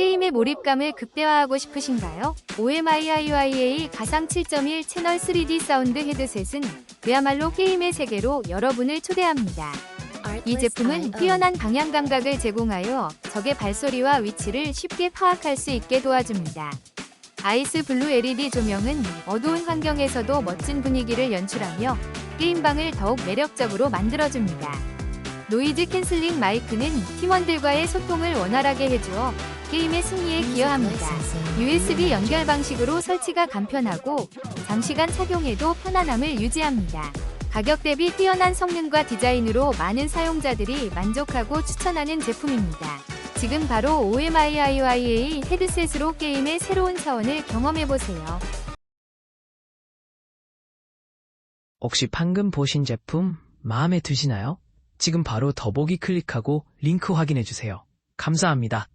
게임의 몰입감을 극대화하고 싶으신가요? OMIIYA 가상 7.1 채널 3D 사운드 헤드셋은 그야말로 게임의 세계로 여러분을 초대합니다. 이 제품은 뛰어난 방향 감각을 제공하여 적의 발소리와 위치를 쉽게 파악할 수 있게 도와줍니다. 아이스 블루 LED 조명은 어두운 환경에서도 멋진 분위기를 연출하며 게임방을 더욱 매력적으로 만들어줍니다. 노이즈 캔슬링 마이크는 팀원들과의 소통을 원활하게 해주어 게임의 승리에 기여합니다. USB 연결 방식으로 설치가 간편하고 장시간 착용해도 편안함을 유지합니다. 가격 대비 뛰어난 성능과 디자인으로 많은 사용자들이 만족하고 추천하는 제품입니다. 지금 바로 OMIIYA 헤드셋으로 게임의 새로운 차원을 경험해보세요. 혹시 방금 보신 제품 마음에 드시나요? 지금 바로 더보기 클릭하고 링크 확인해주세요. 감사합니다.